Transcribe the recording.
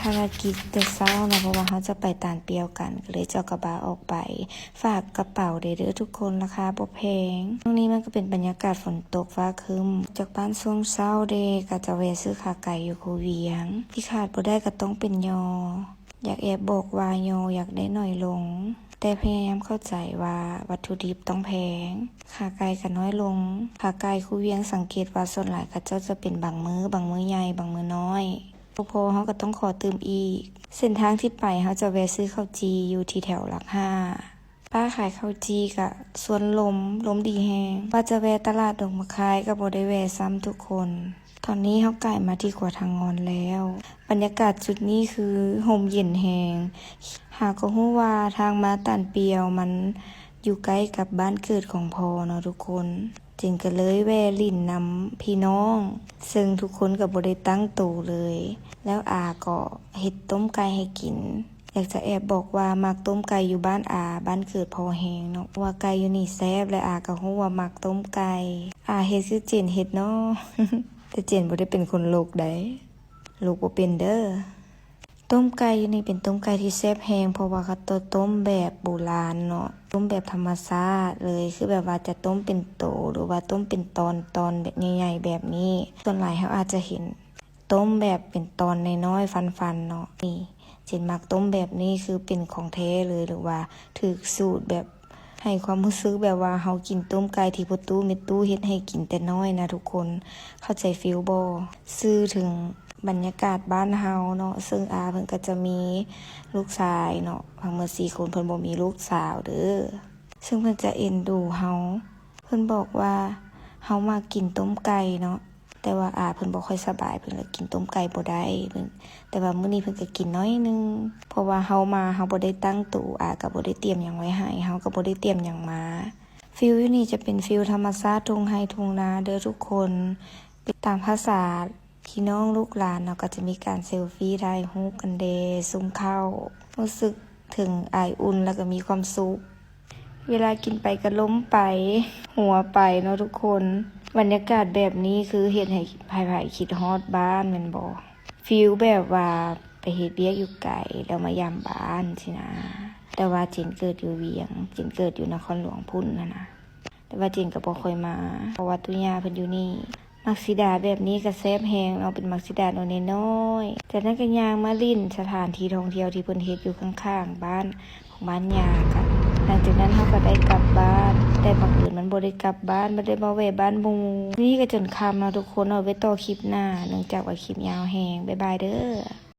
ภารกิจแต่เช้านะเพราะว่าเขาจะไปตานเปียวกันก็เลยเจ้ากระบะออกไป ฝากกระเป๋าเด้อทุกคนราคาบ่แพงตรงนี้มันก็เป็นบรรยากาศฝนตกฟ้าครึ้มจากบ้านช่วงเช้าเดก็จะแวะซื้อขาไก่อยู่คูเวียง ที่ขาดบ่ได้ก็ต้องเป็นยอ อยากแอบบอกว่ายออยากได้หน่อยลง แต่พยายามเข้าใจว่าวัตถุดิบต้องแพงขาไก่ก็น้อยลงขาไก่คูเวียงสังเกตว่าส่วนหลายเขาเจ้าจะเป็นบางมือ้อบางมื้อใหญ่บางมื้อน้อย พอเขาก็ต้องขอเติมอีก เส้นทางที่ไปเขาจะแวะซื้อข้าวจีอยู่ที่แถวหลักห้าป้าขายข้าวจีกะสวนลมลมดีแฮงว่าจะแวะตลาดดงมะคายก็บ่ได้แวะซ้ำทุกคน ตอนนี้เขาไก่มาที่กว่าทางงอนแล้ว บรรยากาศจุดนี้คือโฮมเย็นแฮงหากก็รู้ว่าทางมาตันเปียวมัน อยู่ใกล้กับบ้านเกิดของพอเนาะทุกคน จึงก็เลยแวะลิ่นนำพี่น้อง ซึ่งทุกคนก็บ่ได้ตั้งตูเลย แล้วอาก็เฮ็ดต้มไก่ให้กิน อยากจะแอบบอกว่ามักต้มไก่อยู่บ้านอาบ้านเกิดพอแหงเนาะว่าไก่อยู่นี่แซ่บและอาก็ฮู้ว่ามักต้มไก่อาเฮ็ดคือเจนเฮ็ดเนาะแต่เจนบ่ได้เป็นคนโลกใดโลกบ่เป็นเด้อ ต้มไก่นี่เป็นต้มไก่ที่แซ่บแฮงเพราะว่าเขาต,ต้มแบบโบราณเนาะต้มแบบธรรมชาติเลยคือแบบว่าจะต้มเป็นโตหรือว่าต้มเป็นตอนตอนแบบใหญ่ๆแบบนี้ส่วนหลายเขาอาจจะเห็น ต้มแบบเป็นตอนน้อยๆฟันๆเนาะนี่เจนมักต้มแบบนี้คือเป็นของแท้เลยหรือว่าถือสูตรแบบ ให้ความรู้สึกแบบว่าเฮากินต้มไก่ที่พ่อตู้เม็ดตู้เฮ็ดให้กินแต่น้อยนะทุกคนเข้าใจฟิลบ่ซื่อถึงบรรยากาศบ้านเฮาเนาะซึ่งอาเพิ่นก็จะมีลูกชายเนาะทั้งหมด4คนเพิ่นบ่มีลูกสาวเด้อซึ่งเพิ่นจะเอ็นดูเฮาเพิ่นบอกว่าเฮามากินต้มไก่เนาะ แต่ว่าอาเพิ่นบ่ค่อยสบายเพิ่นเลยกินต้มไก่บ่ได้เพิ่นแต่ว่ามื้อนี้เพิ่นก็กินน้อยนึงเพราะว่าเฮามาเฮาบ่ได้ตั้งตู้อาก็บ่ได้เตรียมหยังไว้ให้เฮาก็บ่ได้เตรียมหยังมาฟิลอยู่นี่จะเป็นฟิลธรรมชาติทุ่งไร่ทุ่งนาเด้อทุกคนตามภาษาพี่น้องลูกหลานเนาะก็จะมีการเซลฟี่ถ่ายรูปกันเดซุ่มเข้าวรู้สึกถึงอายอุ่นแล้วก็มีความสุข เวลากินไปก็ล้มไป หัวไปเนาะทุกคน บรรยากาศแบบนี้คือเฮ็ดให้ภายภายคิดฮอดบ้านม่นบ่ฟิลแบบว่าไปเฮ็ดเบียกอยู่ไกลแล้วมายามบ้านสินะ แต่ว่าจินเกิดอยู่เวียงจินเกิดอยู่นครหลวงพุ่นนะนะแต่ว่าจินก็บ่ค่อยมา เพราะว่าตุยาเพิ่นอยู่นี่ มักซิดาแบบนี้ก็แซบแฮงเนาเป็นมักซิดาน้อยน้อยจากนั้นก็ยางมาลิ้นสถานที่ท่องเที่ยวที่เพิ่นเฮ็ดอยู่ข้างๆบ้านของบ้านยากัน หลังจากนั้นเขาก็ได้กลับบ้าน แต่บางอื่นมันบ่ได้กลับบ้านบ่ได้มาเวะบ้านมูนี่ก็จนคำนะทุกคนเอาไว้ต่อคลิปหน้า เนื่องจากว่าคลิปยาวแหงบ๊ายบายเด้อ